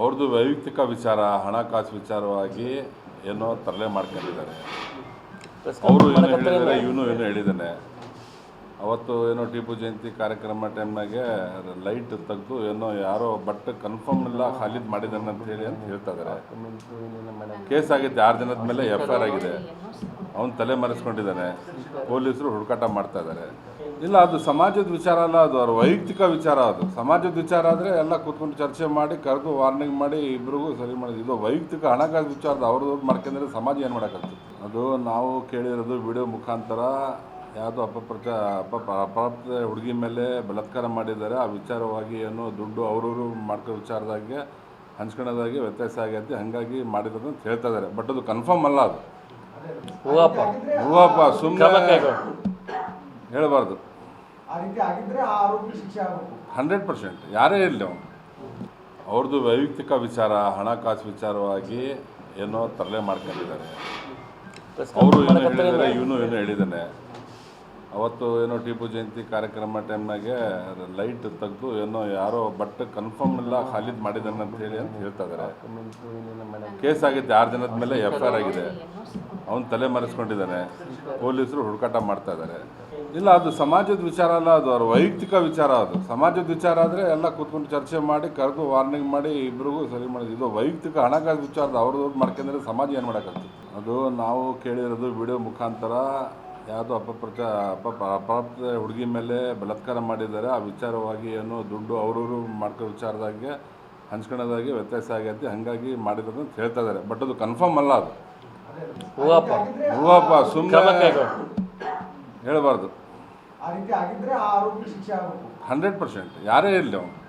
ಅವ್ರದ್ದು ವೈಯಕ್ತಿಕ ವಿಚಾರ ಹಣಕಾಸು ವಿಚಾರವಾಗಿ ಏನೋ ತರಲೆ ಮಾಡ್ಕೊಂಡಿದ್ದಾರೆ. ಅವರು ಏನೋ ಹೇಳಿದ್ದಾರೆ ಇವನು ಏನೋ ಹೇಳಿದ್ದಾನೆ. ಅವತ್ತು ಏನೋ ಟಿಪ್ಪು ಜಯಂತಿ ಕಾರ್ಯಕ್ರಮ ಟೈಮ್ನಾಗೆ ಲೈಟ್ ತೆಗೆದು ಏನೋ ಯಾರೋ ಬಟ್ ಕನ್ಫರ್ಮ್ ಇಲ್ಲ, ಖಾಲಿದ್ ಮಾಡಿದ್ದಾನೆ ಅಂತ ಹೇಳಿ ಅಂತ ಹೇಳ್ತಾ ಇದ್ದಾರೆ. ಕೇಸ್ ಆಗಿದೆ ಆರು ದಿನದ ಮೇಲೆ ಎಫ್ ಐ ಆರ್ ಆಗಿದೆ. ಅವನು ತಲೆ ಮರೆಸ್ಕೊಂಡಿದ್ದಾನೆ. ಪೊಲೀಸರು ಹುಡುಕಾಟ ಮಾಡ್ತಾ ಇದ್ದಾರೆ. ಇಲ್ಲ, ಅದು ಸಮಾಜದ ವಿಚಾರ ಅಲ್ಲ, ಅದು ಅವ್ರ ವೈಯಕ್ತಿಕ ವಿಚಾರ ಅದು. ಸಮಾಜದ ವಿಚಾರ ಆದರೆ ಎಲ್ಲ ಕೂತ್ಕೊಂಡು ಚರ್ಚೆ ಮಾಡಿ, ಕರೆದು ವಾರ್ನಿಂಗ್ ಮಾಡಿ, ಇಬ್ರಿಗೂ ಸರಿ ಮಾಡಿದ್ರು ಇದು ವೈಯಕ್ತಿಕ ಹಣಕಾಸು ವಿಚಾರದ ಅವ್ರದ್ದು ಮಾಡ್ಕೊಂಡ್ರೆ ಸಮಾಜ ಏನು ಮಾಡೋಕ್ಕಾಗ್ತದೆ? ಅದು ನಾವು ಕೇಳಿರೋದು ವಿಡಿಯೋ ಮುಖಾಂತರ ಯಾವುದೋ ಅಪಪ್ರಚ ಅಪ ಅಪ್ರಾಪ್ತ ಹುಡುಗಿ ಮೇಲೆ ಬಲಾತ್ಕಾರ ಮಾಡಿದ್ದಾರೆ. ಆ ವಿಚಾರವಾಗಿ ಏನು ದುಡ್ಡು ಅವ್ರವರು ಮಾಡ್ಕೋ ವಿಚಾರದಾಗೆ ಹಂಚ್ಕೊಳ್ಳೋದಾಗಿ ವ್ಯತ್ಯಾಸ ಆಗೈತಿ. ಹಾಗಾಗಿ ಮಾಡಿದ್ರು ಅಂತ ಹೇಳ್ತಾ ಇದ್ದಾರೆ. ಬಟ್ ಅದು ಕನ್ಫರ್ಮ್ ಅಲ್ಲ ಅದು. ಹೂವಪ್ಪ. ಹೂವಪ್ಪ ಸುಮ್ಮನೆ ಹೇಳಬಾರ್ದು. ಆ ರೀತಿ ಆಗಿದ್ರೆ ಆ ಆರೋಪಿ ಶಿಕ್ಷೆ ಆಗಬೇಕು. Hundred percent. ಯಾರೇ ಇರಲಿ ಅವನು. ಅವ್ರದ್ದು ವೈಯಕ್ತಿಕ ವಿಚಾರ ಹಣಕಾಸು ವಿಚಾರವಾಗಿ ಏನೋ ತರಲೆ ಮಾಡ್ಕೊಂಡಿದ್ದಾರೆ. ಅವರು ಏನೋ ಹೇಳಿದ್ದಾರೆ ಇವನು ಏನೋ ಹೇಳಿದ್ದಾನೆ. ಅವತ್ತು ಏನೋ ಟಿಪ್ಪು ಜಯಂತಿ ಕಾರ್ಯಕ್ರಮ ಟೈಮ್ನಾಗೆ ಲೈಟ್ ತೆಗೆದು ಏನೋ ಯಾರೋ ಬಟ್ ಕನ್ಫರ್ಮ್ ಇಲ್ಲ ಖಾಲಿದ್ ಮಾಡಿದ್ದಾನೆ ಅಂತ ಹೇಳಿ ಅಂತ ಹೇಳ್ತಾ ಇದ್ದಾರೆ ಕೇಸ್ ಆಗಿದ್ದು ಆರು ದಿನದ ಮೇಲೆ ಎಫ್ ಆರ್ ಆಗಿದೆ. ಅವನು ತಲೆ ಮರೆಸ್ಕೊಂಡಿದ್ದಾನೆ. ಪೊಲೀಸರು ಹುಡುಕಾಟ ಮಾಡ್ತಾ ಇದ್ದಾರೆ ಇಲ್ಲ, ಅದು ಸಮಾಜದ ವಿಚಾರ ಅಲ್ಲ, ಅದು ಅವ್ರ ವೈಯಕ್ತಿಕ ವಿಚಾರ ಅದು. ಸಮಾಜದ ವಿಚಾರ ಆದರೆ ಎಲ್ಲ ಕೂತ್ಕೊಂಡು ಚರ್ಚೆ ಮಾಡಿ, ಕರೆದು ವಾರ್ನಿಂಗ್ ಮಾಡಿ ಇಬ್ಬರಿಗೂ ಸರಿ ಮಾಡಿದ್ರು ಇದು ವೈಯಕ್ತಿಕ ಹಣಕಾಸು ವಿಚಾರದ ಅವ್ರದ್ದು ಮಾಡ್ಕೊಂಡ್ರೆ ಸಮಾಜ ಏನು ಮಾಡೋಕ್ಕಾಗ್ತದೆ? ಅದು ನಾವು ಕೇಳಿರೋದು ವಿಡಿಯೋ ಮುಖಾಂತರ ಯಾವುದೋ ಅಪಪ್ರಚ ಅಪ ಅಪ್ರಾಪ್ತ ಹುಡುಗಿ ಮೇಲೆ ಬಲತ್ಕಾರ ಮಾಡಿದ್ದಾರೆ. ಆ ವಿಚಾರವಾಗಿ ಏನು ದುಡ್ಡು ಅವರವರು ಮಾಡ್ಕೋ ವಿಚಾರದಾಗೆ ಹಂಚ್ಕೊಳ್ಳೋದಾಗಿ ವ್ಯತ್ಯಾಸ ಆಗೈತಿ. ಹಾಗಾಗಿ ಮಾಡಿದ್ರು ಅಂತ ಹೇಳ್ತಾ ಇದ್ದಾರೆ. ಬಟ್ ಅದು ಕನ್ಫರ್ಮ್ ಅಲ್ಲ ಅದು. ಹೂವಪ್ಪ. ಸುಮ್ಮನೆ. ಹೇಳಬಾರ್ದು. ಆ ರೀತಿ ಆಗಿದ್ರೆ ಆ ಆರೋಪಿ ಶಿಕ್ಷೆ ಆಗಬೇಕು. Hundred percent. ಯಾರೇ ಇರಲಿ ಅವನು.